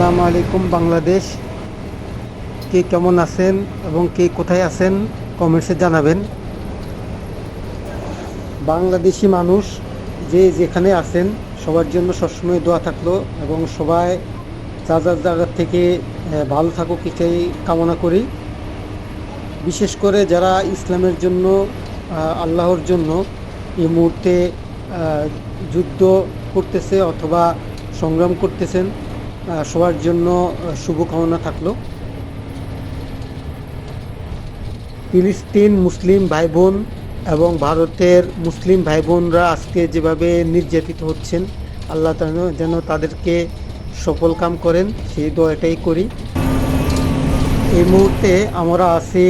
আসসালামু আলাইকুম বাংলাদেশ। কে কেমন আছেন এবং কে কোথায় আছেন কমেন্টসে জানাবেন। বাংলাদেশি মানুষ যে যেখানে আছেন, সবার জন্য সবসময় দোয়া থাকল এবং সবাই যার যার জায়গা থেকে ভালো থাকুক এটাই কামনা করি। বিশেষ করে যারা ইসলামের জন্য আল্লাহর জন্য এই মুহূর্তে যুদ্ধ করতেছে অথবা সংগ্রাম করতেছেন সবার জন্য শুভকামনা থাকল। ফিলিস্তিন মুসলিম ভাই বোন এবং ভারতের মুসলিম ভাই বোনরা আজকে যেভাবে নির্যাতিত হচ্ছেন, আল্লাহ যেন তাদেরকে সফল কাম করেন, সেই দোয়াটাই করি। এই মুহূর্তে আমরা আছি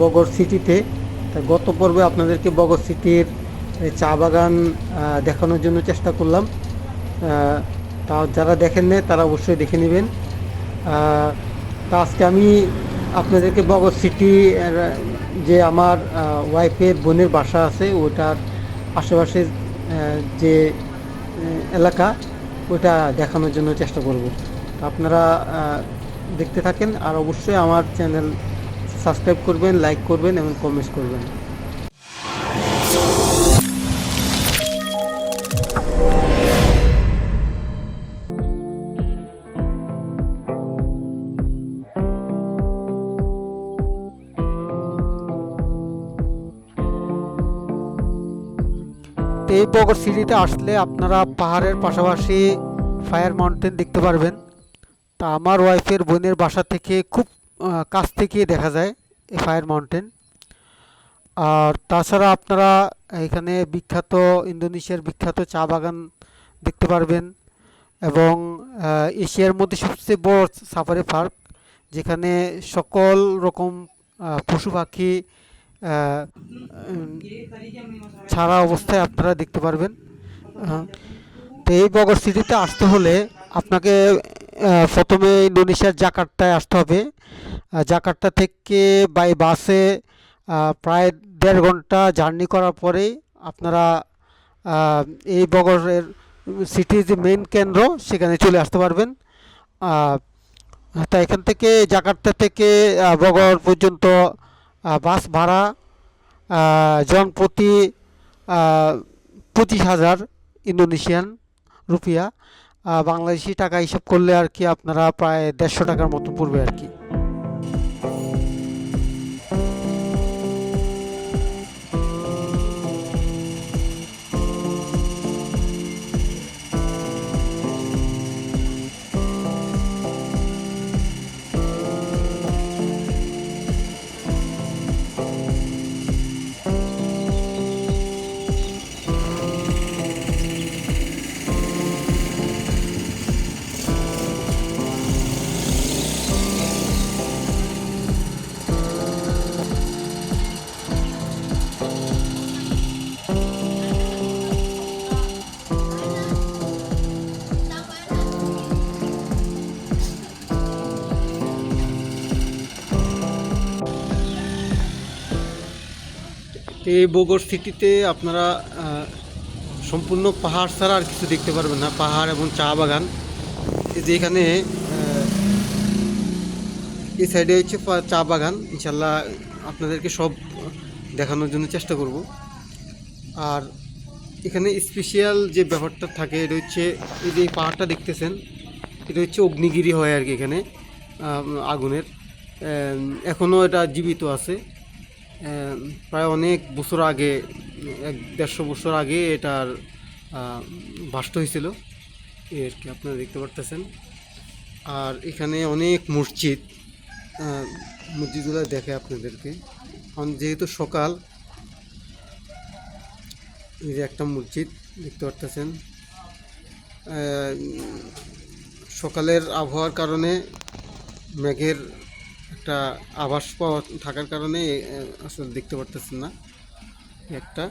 বগর সিটিতে। গত পর্বে আপনাদেরকে বগর সিটির চা বাগান দেখানোর জন্য চেষ্টা করলাম। তা যারা দেখেন না তারা অবশ্যই দেখে নেবেন। তা আজকে আমি আপনাদেরকে বগর সিটি যে আমার ওয়াইফের বোনের বাসা আছে ওটার আশেপাশে আহ, যে এলাকা ওটা দেখানোর জন্য চেষ্টা করব। আপনারা দেখতে থাকেন আর অবশ্যই আমার চ্যানেল সাবস্ক্রাইব করবেন লাইক করবেন এবং কমেন্টস করবেন। এই বগর সিটিতে আসলে আপনারা পাহাড়ের পাশাপাশি ফায়ার মাউন্টেন দেখতে পারবেন। তা আমার ওয়াইফের বোনের বাসা থেকে খুব কাছ থেকে দেখা যায় এই ফায়ার মাউন্টেন। আর তাছাড়া আপনারা এখানে বিখ্যাত, ইন্দোনেশিয়ার বিখ্যাত চা বাগান দেখতে পারবেন এবং এশিয়ার মধ্যে সবচেয়ে বড় সাফারি পার্ক, যেখানে সকল রকম পশু পাখি ছাড়া অবস্থায় আপনারা দেখতে পারবেন। তো এই বগর সিটিতে আসতে হলে আপনাকে প্রথমে ইন্দোনেশিয়ার জাকার্তায় আসতে হবে। জাকার্তা থেকে বাই বাসে প্রায় দেড় ঘণ্টা জার্নি করার পরেই আপনারা এই বগরের সিটির যে মেন কেন্দ্র, সেখানে চলে আসতে পারবেন। তা এখান থেকে, জাকার্তা থেকে বগর পর্যন্ত বাস ভাড়া জন প্রতি পঁচিশ হাজার ইন্দোনেশিয়ান রুপিয়া। বাংলাদেশি টাকা হিসাব করলে আর কি আপনারা প্রায় দেড়শো টাকার মতো পড়বে আর কি। এই বগর সিটিতে আপনারা সম্পূর্ণ পাহাড় ছাড়া আর কিছু দেখতে পারবেন না। পাহাড় এবং চা বাগান। যে এখানে এই সাইডে হচ্ছে চা বাগান। ইনশাল্লাহ আপনাদেরকে সব দেখানোর জন্য চেষ্টা করব। আর এখানে স্পেশাল যে ব্যাপারটা থাকে, এটা হচ্ছে এই যে পাহাড়টা দেখতেছেন, এটা হচ্ছে অগ্নিগিরি হয় আর কি এখানে আগুনের। এখনও এটা জীবিত আছে। প্রায় অনেক বছর আগে, এক দেড়শো বছর আগে এটার বাষ্ট হয়েছিল। এই আর কি আপনারা দেখতে পারতেছেন? আর এখানে অনেক মসজিদ মসজিদগুলো দেখে আপনাদেরকে। কারণ যেহেতু সকাল, এই যে একটা মসজিদ দেখতে পারতেছেন। সকালের আবহাওয়ার কারণে মেঘের একটা আভাস পাওয়া থাকার কারণে আসলে দেখতে পারতেছেন না। একটা।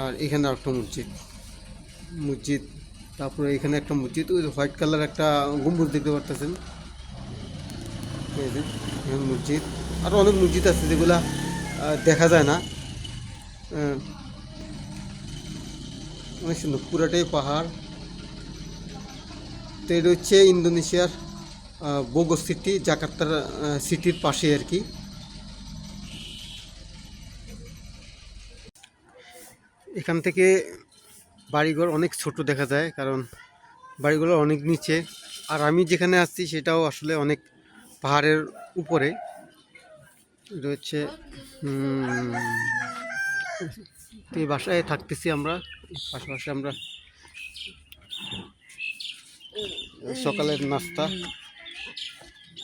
আর এখানে একটা মসজিদ। মসজিদ, তারপরে এখানে একটা মসজিদ, ওই হোয়াইট কালার একটা গম্বুজ দেখতে পারতেছেন। এখানে মসজিদ। আরও অনেক মসজিদ আছে যেগুলা দেখা যায় না। অনেক সুন্দর। পুরাটাই পাহাড়। তো এটা হচ্ছে ইন্দোনেশিয়ার বোগো সিটি, জাকার্তার সিটির পাশে আর কি। এখান থেকে বাড়িঘর অনেক ছোট দেখা যায়, কারণ বাড়িগুলো অনেক নিচে। আর আমি যেখানে আসছি সেটাও আসলে অনেক পাহাড়ের উপরে। রয়েছে এই বাসায় থাকতেছি আমরা পাশাপাশি আমরা সকালের নাস্তা।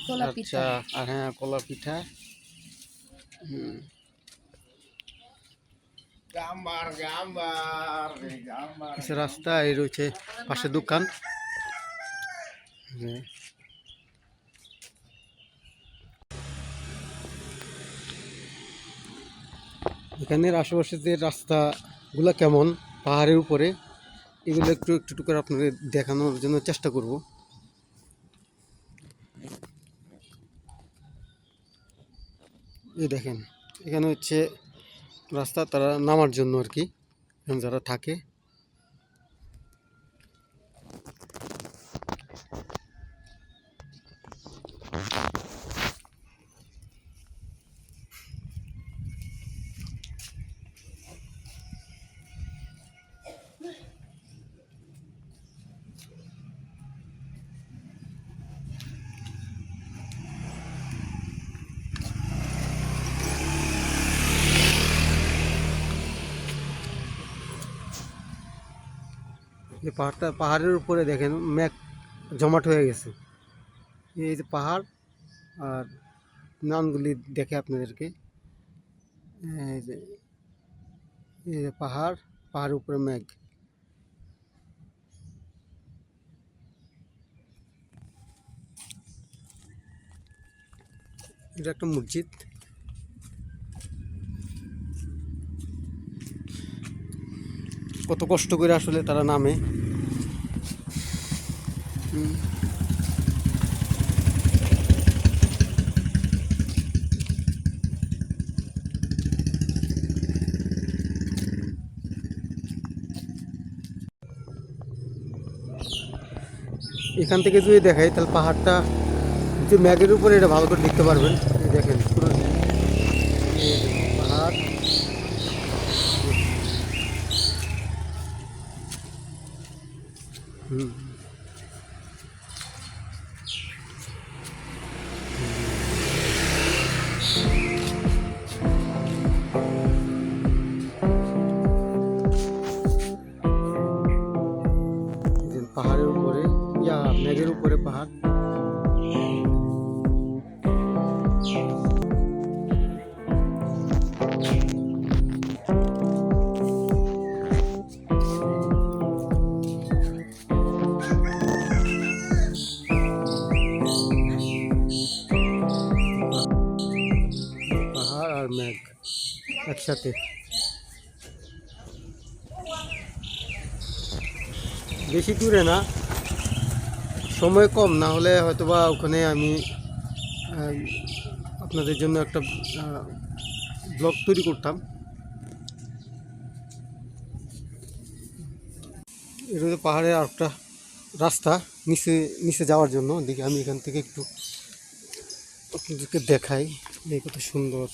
কলা আচ্ছা পিঠা। আর হ্যাঁ কলা পিঠা। হুম, gambar পাশে রাস্তা এই রয়েছে পাশে দোকান। হ্যাঁ। এখানের আশেপাশে যে রাস্তাগুলো কেমন পাহাড়ের উপরে এগুলো একটু একটু একটু করে আপনাদের দেখানোর জন্য চেষ্টা করব। এই দেখেন এখানে হচ্ছে রাস্তা তারা নামার জন্য আর কি যারা থাকে। এই পাহাড়টা, পাহাড়ের উপরে দেখেন ম্যাক জমাট হয়ে গেছে। এই যে পাহাড় আর নামগুলি দেখে আপনাদেরকে। এই যে এই যে পাহাড়, পাহাড়ের উপরে মেঘ। এটা একটা মসজিদ। কত কষ্ট করে আসলে তারা নামে। এখান থেকে যদি দেখাই, তাহলে পাহাড়টা যে ম্যাগের উপরে এটা ভালো করে দেখতে পারবেন। দেখেন। একসাথে। বেশি দূরে না। সময় কম, না হলে হয়তোবা ওখানে আমি আপনাদের জন্য একটা ব্লগ তৈরি করতাম। এটা হচ্ছে পাহাড়ের আর একটা রাস্তা নিচে নিচে যাওয়ার জন্য। দেখি আমি এখান থেকে একটু আপনাদেরকে দেখাই এই কত সুন্দর।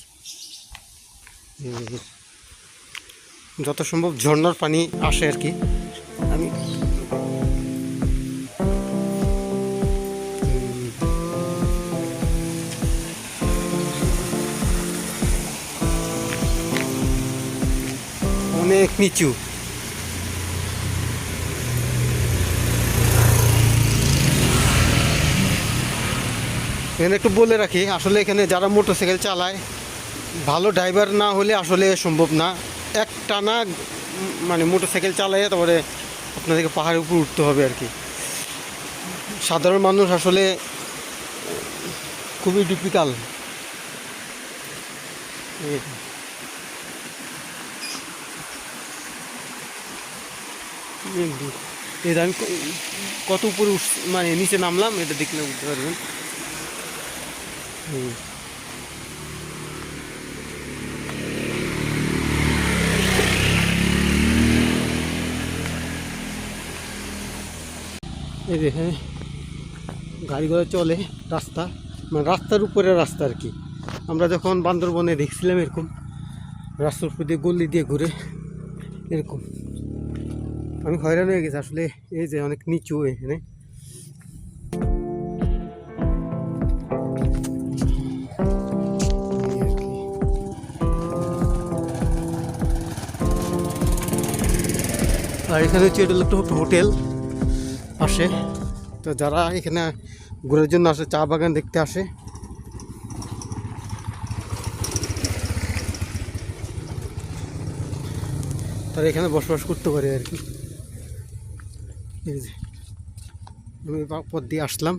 যত সম্ভব ঝর্নার পানি আসে আর কি। আমি অনেক নিচু। এখানে একটু বলে রাখি, আসলে এখানে যারা মোটরসাইকেল চালায় ভালো ড্রাইভার না হলে আসলে সম্ভব না। এক টানা মানে মোটরসাইকেল চালাইয়ে তারপরে আপনাদেরকে পাহাড়ের উপর উঠতে হবে আর কি। সাধারণ মানুষ আসলে খুবই ডিফিকাল্ট এই যে আমি কত উপরে মানে নিচে নামলাম, এটা দেখলে বুঝতে পারবেন। হুম। এই যে হ্যাঁ গাড়ি ঘোড়া চলে রাস্তা মানে রাস্তার উপরে রাস্তা আর কি। আমরা যখন বান্দরবনে দেখছিলাম এরকম, রাস্তার উপর দিয়ে গল্লি দিয়ে ঘুরে, এরকম। আমি হয়রান হয়ে গেছি, আসলে এই যে অনেক নিচু এখানে। আর এখানে হচ্ছে এটা হোটেল। আসে। তো যারা এখানে ঘোরার জন্য আসে, চা বাগান দেখতে আসে। তারা এখানে বসবাস করতে পারে আর কি। আমি পথ দিয়ে আসলাম।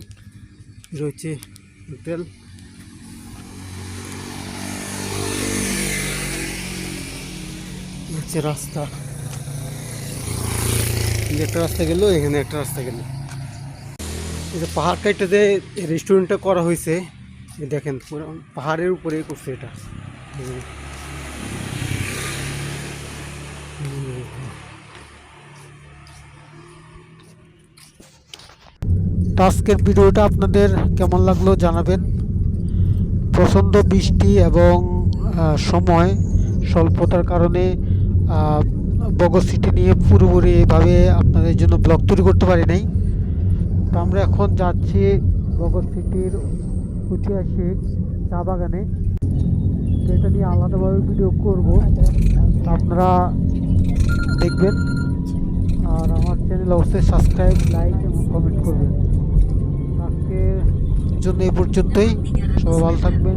রয়েছে হোটেল। হচ্ছে রাস্তা। এই একটা রাস্তা গেল, এখানে একটা রাস্তা গেল। এই যে পাহাড় কাইটা যে রেস্টুরেন্টটা করা হয়েছে দেখেন পাহাড়ের উপরে করছে এটা। আজকের ভিডিওটা আপনাদের কেমন লাগল জানাবেন। প্রচণ্ড বৃষ্টি এবং সময় স্বল্পতার কারণে আহ, সিটি নিয়ে পুরোপুরি এভাবে আপনাদের জন্য ব্লগ তৈরি করতে পারি নাই। তো আমরা এখন যাচ্ছি বগর সিটির ঐতিহাসিক চা বাগানে। এটা নিয়ে আলাদাভাবে ভিডিও করব। আপনারা দেখবেন। আর আমার চ্যানেল অবশ্যই সাবস্ক্রাইব লাইক এবং কমেন্ট করবেন। আজকের জন্য এই পর্যন্তই। সবাই ভালো থাকবেন।